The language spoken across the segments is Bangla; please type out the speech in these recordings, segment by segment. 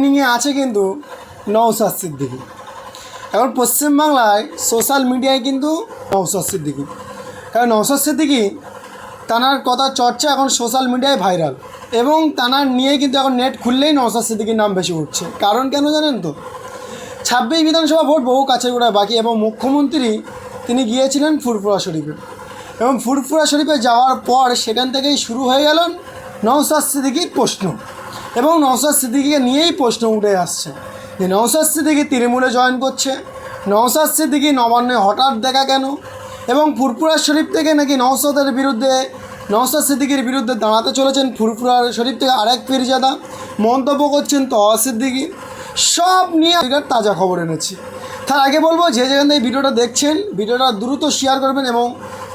ট্রেন্ডিংয়ে আছে কিন্তু নওসাদ সিদ্দিকি। এখন পশ্চিমবাংলায় সোশ্যাল মিডিয়ায় কিন্তু নওসাদ সিদ্দিকি। কারণ নওসাদ সিদ্দিকি তানার কথা চর্চা এখন সোশ্যাল মিডিয়ায় ভাইরাল এবং তানার নিয়ে কিন্তু এখন নেট খুললেই নওসাদ সিদ্দিকির নাম বেশি উঠছে। কারণ কেন জানেন তো? ছাব্বিশ বিধানসভা ভোট বহু কাছের গোড়ায় বাকি এবং মুখ্যমন্ত্রী তিনি গিয়েছিলেন ফুরফুরা শরীফে। এবং ফুরফুরা শরীফে যাওয়ার পর সেখান থেকেই শুরু হয়ে গেল নওসাদ সিদ্দিকির প্রশ্ন। এবং নওসাদ সিদ্দিকিকে নিয়েই প্রশ্ন উঠে আসছে যে নওসাদ সিদ্দিকি তৃণমূলে জয়েন করছে নওসাদ সিদ্দিকি নবান্নে হঠাৎ দেখা কেন? এবং ফুরফুরা শরীফ থেকে নাকি নওসাদের বিরুদ্ধে নওসাদ সিদ্দিকির বিরুদ্ধে দাঁড়াতে চলেছেন ফুরফুরা শরীফ থেকে আরেক পীরজাদা মন্তব্য করছেন তহা সিদ্দিকি। সব নিয়ে তাজা খবর এনেছি। তার আগে বলব, যে যেখান থেকে ভিডিওটা দেখছেন, ভিডিওটা দ্রুত শেয়ার করবেন এবং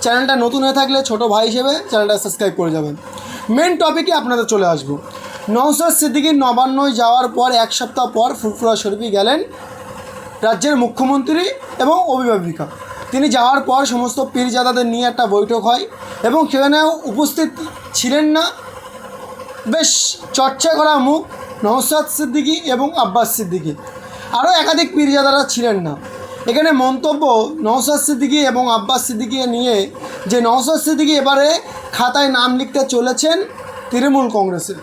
চ্যানেলটা নতুন হয়ে থাকলে ছোট ভাই হিসেবে চ্যানেলটা সাবস্ক্রাইব করে যাবেন। মেন টপিকে আপনাদের চলে আসব। নওসাদ সিদ্দিকির নবান্নয় যাওয়ার পর এক সপ্তাহ পর ফুরফুরা শরীফে গেলেন রাজ্যের মুখ্যমন্ত্রী এবং অভিভাবিকা। তিনি যাওয়ার পর সমস্ত পীরজাদাদের নিয়ে একটা বৈঠক হয় এবং সেখানে উপস্থিত ছিলেন না। বেশ চর্চা করা মুখ নওসাদ সিদ্দিকী এবং আব্বাস সিদ্দিকী। আরও একাধিক পীরজাদারা ছিলেন না। এখানে মন্তব্য নওসাদ সিদ্দিকী এবং আব্বাস সিদ্দিকীকে নিয়ে যে নওসাদ সিদ্দিকী এবারে খাতায় নাম লিখতে চলেছেন তৃণমূল কংগ্রেসের।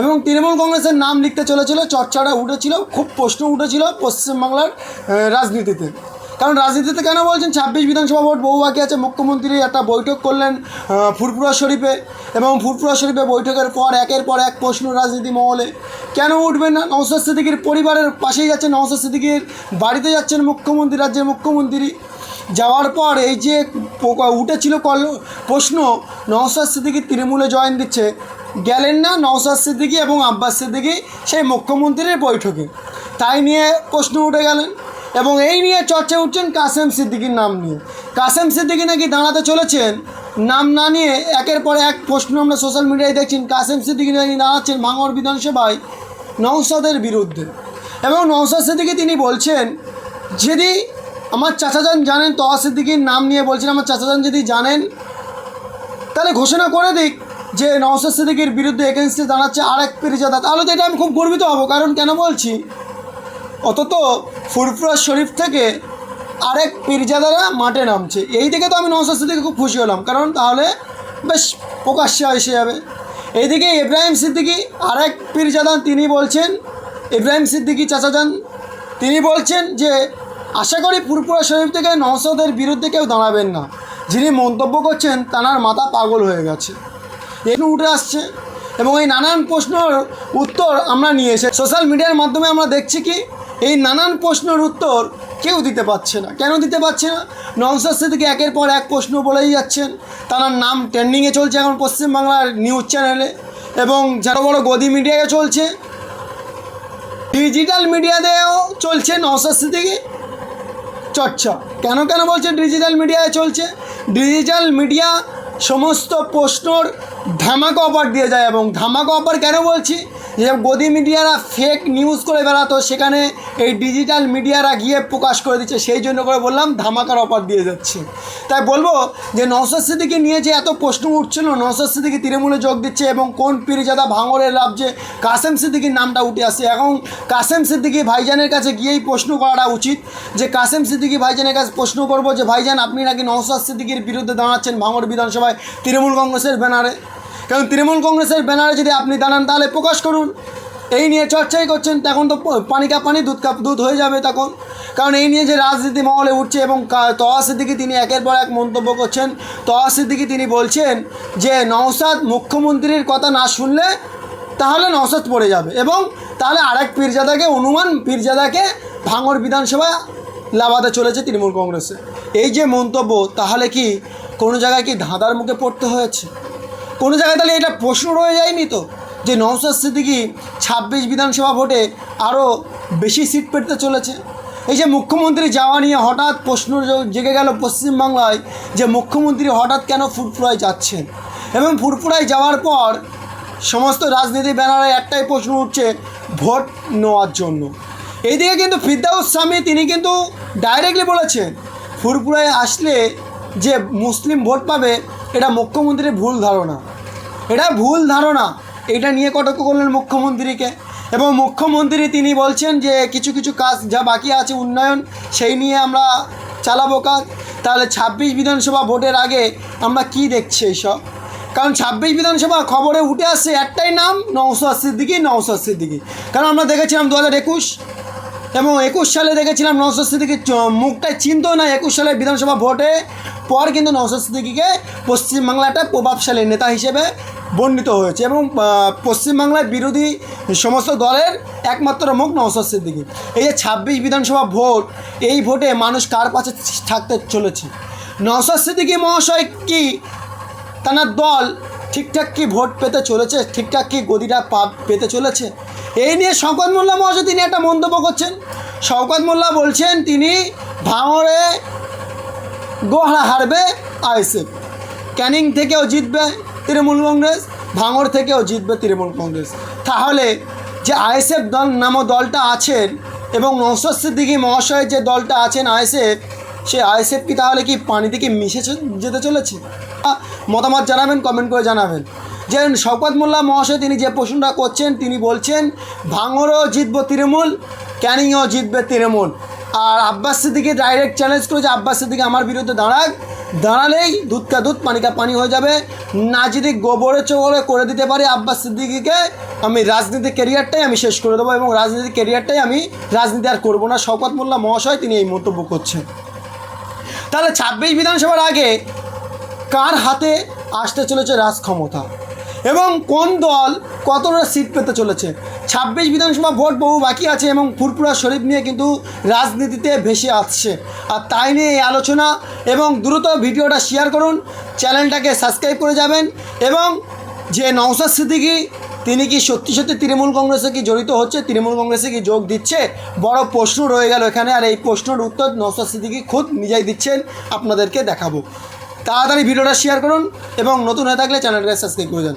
এবং তৃণমূল কংগ্রেসের নাম লিখতে চলেছিল চর্চাটা উঠেছিল খুব প্রশ্ন উঠেছিল পশ্চিমবাংলার রাজনীতিতে। কারণ রাজনীতিতে কেন বলছেন? ছাব্বিশ বিধানসভা ভোট বহু বাকি আছে। মুখ্যমন্ত্রী একটা বৈঠক করলেন আহ, ফুরফুরা শরীফে। এবং ফুরফুরা শরীফে বৈঠকের পর একের পর এক প্রশ্ন রাজনীতি মহলে। কেন উঠবেন না? নওসাদ সিদ্দিকির পরিবারের পাশেই যাচ্ছেন নওসাদ সিদ্দিকির বাড়িতে যাচ্ছেন মুখ্যমন্ত্রী রাজ্যের মুখ্যমন্ত্রী। যাওয়ার পর এই যে উঠেছিল কল প্রশ্ন নওসাদ সিদ্দিকি তৃণমূলে জয়েন দিচ্ছে। গেলেন না নওসাদ সিদ্দিকি এবং আব্বাস সিদ্দিকি সেই মুখ্যমন্ত্রীর বৈঠকে। তাই নিয়ে প্রশ্ন উঠে গেলেন এবং এই নিয়ে চর্চা উঠছেন কাসেম সিদ্দিকির নাম নিয়ে। কাসেম সিদ্দিকি নাকি দাঁড়াতে চলেছেন? নাম না নিয়ে একের পর এক প্রশ্ন আমরা সোশ্যাল মিডিয়ায় দেখছেন, কাসেম সিদ্দিকি নাকি দাঁড়াচ্ছেন ভাঙড় বিধানসভায় নওসাদের বিরুদ্ধে। এবং নওসাদ সিদ্দিকি তিনি বলছেন, যদি আমার চাচাজান জানেন তহা সিদ্দিকির নাম নিয়ে বলছেন, আমার চাচাজান যদি জানেন, তাহলে ঘোষণা করে দিক। যে নওসাদ সিদ্দিকির বিরুদ্ধে এগেনস্টে দাঁড়াচ্ছে আর এক পীরজাদা তাহলে তো এটা আমি খুব গর্বিত হব। কারণ কেন বলছি? অন্তত ফুরফুরা শরীফ থেকে আরেক পীরজাদারা মাঠে নামছে। এই দিকে তো আমি নওসাদ সিদ্দিকি খুব খুশি হলাম। কারণ তাহলে বেশ প্রকাশ্যে এসে যাবে। এইদিকে ইব্রাহিম সিদ্দিকি, আরেক পীরজাদা তিনি বলছেন, ইব্রাহিম সিদ্দিকি চাচাজান তিনি বলছেন যে, আশা করি ফুরফুরা শরীফ থেকে নওসাদের বিরুদ্ধে কেউ দাঁড়াবেন না। যিনি মন্তব্য করছেন তানার মাথা পাগল হয়ে গেছে। এগুলো উঠে আসছে। এবং এই নানান প্রশ্নের উত্তর আমরা নিয়ে এসে সোশ্যাল মিডিয়ার মাধ্যমে আমরা দেখছি কি, এই নানান প্রশ্নের উত্তর কেউ দিতে পারছে না। কেন দিতে পারছে না? নওসাদ সিদ্দিকি একের পর এক প্রশ্ন বলেই যাচ্ছেন। তার নাম ট্রেন্ডিংয়ে চলছে এখন পশ্চিমবাংলার নিউজ চ্যানেলে এবং যারা বড় গদি মিডিয়ায় চলছে ডিজিটাল মিডিয়াতেও চলছে নওসাদ সিদ্দিকি। চর্চা কেন কেন বলছে ডিজিটাল মিডিয়ায় চলছে? ডিজিটাল মিডিয়া সমস্ত প্রশ্নর ধামাকা অফার দিয়ে যায় এবং ধামাকা অফার কেন বলছি? যে গদি মিডিয়ারা ফেক নিউজ করে বেড়াতো, সেখানে এই ডিজিটাল মিডিয়ারা গিয়ে প্রকাশ করে দিচ্ছে, সেই জন্য করে বললাম ধামাকার অফার দিয়ে যাচ্ছে। তাই বলব যে নওসাদ সিদ্দিকি নিয়ে যে এত প্রশ্ন উঠছিল নওসাদ সিদ্দিকি তৃণমূলে যোগ দিচ্ছে এবং কোন পীরজাদা ভাঙরের রাজ্যে কাসেম সিদ্দিকির নামটা উঠে আসছে এখন কাসেম সিদ্দিকি ভাইজানের কাছে গিয়েই প্রশ্ন করাটা উচিত যে কাসেম সিদ্দিকি ভাইজানের কাছে প্রশ্ন করব যে, ভাইজান, আপনি নাকি নওসাদ সিদ্দিকির বিরুদ্ধে দাঁড়াচ্ছেন ভাঙর বিধানসভায় তৃণমূল কংগ্রেসের ব্যানারে? কারণ তৃণমূল কংগ্রেসের ব্যানারে যদি আপনি দাঁড়ান, তাহলে প্রকাশ করুন। এই নিয়ে চর্চাই করছেন, তখন তো পানি কাপ পানি, দুধ কাপ দুধ হয়ে যাবে তখন। কারণ এই নিয়ে যে রাজনীতি মহলে উঠছে এবং কা- তহা সিদ্দিকি তিনি একের পর এক মন্তব্য করছেন তহা সিদ্দিকি তিনি বলছেন যে নওসাদ মুখ্যমন্ত্রীর কথা না শুনলে তাহলে নওসাদ পড়ে যাবে এবং তাহলে আরেক পীরজাদাকে অনুমান পীরজাদাকে ভাঙর বিধানসভা লাভাতে চলেছে তৃণমূল কংগ্রেসে। এই যে মন্তব্য, তাহলে কি কোনো জায়গায় কি ধাঁধার মুখে পড়তে হয়েছে? কোনো জায়গায় তাহলে এটা প্রশ্ন রয়ে যায়নি তো? যে নওসাদ সিদ্দিকি ছাব্বিশ বিধানসভা ভোটে আরও বেশি সিট পেতে চলেছে। এই যে মুখ্যমন্ত্রী যাওয়া নিয়ে হঠাৎ প্রশ্ন জেগে গেল পশ্চিমবাংলায় যে মুখ্যমন্ত্রী হঠাৎ কেন ফুরফুরায় যাচ্ছেন? এবং ফুরফুরায় যাওয়ার পর সমস্ত রাজনীতি ব্যানারে একটাই প্রশ্ন উঠছে, ভোট নেওয়ার জন্য। এইদিকে কিন্তু ফিরদাউস স্বামী, তিনি কিন্তু ডাইরেক্টলি বলেছেন, ফুরফুরায় আসলে যে মুসলিম ভোট পাবে এটা মুখ্যমন্ত্রীর ভুল ধারণা। এটা ভুল ধারণা। এটা নিয়ে কটক করলেন মুখ্যমন্ত্রীকে। এবং মুখ্যমন্ত্রী তিনি বলছেন যে, কিছু কিছু কাজ যা বাকি আছে, উন্নয়ন, সেই নিয়ে আমরা চালাবো কাজ। তাহলে ছাব্বিশ বিধানসভা ভোটের আগে আমরা কি দেখছি এইসব? কারণ ছাব্বিশ বিধানসভা খবরে উঠে আসছে একটাই নাম নৌসাদ সিদ্দিকি নৌসাদ সিদ্দিকি। কারণ আমরা দেখেছিলাম দু হাজার একুশ এবং একুশ সালে দেখেছিলাম নৌসাদ সিদ্দিকির মুখটাই চিনত না একুশ সালের বিধানসভা ভোটে, পর কিন্তু নৌসাদ সিদ্দিকিকে পশ্চিমবাংলা একটা প্রভাবশালী নেতা হিসেবে বর্ণিত হয়েছে এবং পশ্চিমবাংলার বিরোধী সমস্ত দলের একমাত্র মুখ নৌসাদ সিদ্দিকি এই যে ছাব্বিশ বিধানসভা ভোট, এই ভোটে মানুষ কার পাশে থাকতে চলেছে? নৌসাদ সিদ্দিকি মহাশয় কি? তার দল ঠিকঠাক কি ভোট পেতে চলেছে? ঠিকঠাক কি গদিটা পা, পেতে চলেছে? এই নিয়ে শওকত মোল্লা মহাশয় তিনি একটা মন্তব্য করছেন। শওকত মোল্লা বলছেন, তিনি ভাঙড়ে গোহারা হারবে আইএসএফ। ক্যানিং থেকেও জিতবে তৃণমূল কংগ্রেস, ভাঙড় থেকেও জিতবে তৃণমূল কংগ্রেস। তাহলে যে আইএসএফ দল নামক দলটা আছেন এবং নৌসদ সিদ্দিকি মহাশয়ের যে দলটা আছেন আইএসএফ সে আইএসএফ কি তাহলে কি পানি কি মিশে যেতে চলেছে? মতামত জানাবেন কমেন্ট করে জানাবেন। যে শওকত মোল্লা মহাশয় তিনি যে প্রশ্নটা করছেন, তিনি বলছেন ভাঙরও জিতবো তৃণমূল ক্যানিংও জিতবে তৃণমূল। আর আব্বাস সিদ্দিকি ডাইরেক্ট চ্যালেঞ্জ করেছে, আব্বাস সিদ্দিকি আমার বিরুদ্ধে দাঁড়াক। দাঁড়ালেই দুধ কা দুধ পানি কা পানি হয়ে যাবে। না যদি গোবরে চোবরে করে দিতে পারি আব্বাস সিদ্দিকিকে, আমি রাজনীতি ক্যারিয়ারটাই আমি শেষ করে দেবো এবং রাজনীতি ক্যারিয়ারটাই আমি রাজনীতি আর করব না। শওকত মোল্লা মহাশয় তিনি এই মন্তব্য করছেন। তাহলে ছাব্বিশ বিধানসভার আগে কার হাতে আসতে চলেছে রাজ ক্ষমতা? এবং কোন দল কতটা সিট পেতে চলেছে? ছাব্বিশ বিধানসভা ভোট বহু বাকি আছে এবং ফুরপুরা শরীফ নিয়ে কিন্তু রাজনীতিতে ভেসে আসছে। আর তাই নিয়ে এই আলোচনা এবং দ্রুত ভিডিওটা শেয়ার করুন, চ্যানেলটাকে সাবস্ক্রাইব করে যাবেন এবং যে নওসাদ সিদ্দিকি, তিনি কি সত্যি সত্যি তৃণমূল কংগ্রেসে কি জড়িত হচ্ছে, তৃণমূল কংগ্রেসে কি যোগ দিচ্ছে? বড় প্রশ্ন রয়ে গেল এখানে। আর এই প্রশ্নের উত্তর নওসাদ সিদ্দিকি খুদ নিজেই দিচ্ছেন। আপনাদেরকে দেখাবো। তাড়াতাড়ি ভিডিওটা শেয়ার করুন এবং নতুন হয়ে থাকলে চ্যানেলটা সাবস্ক্রাইব করে যান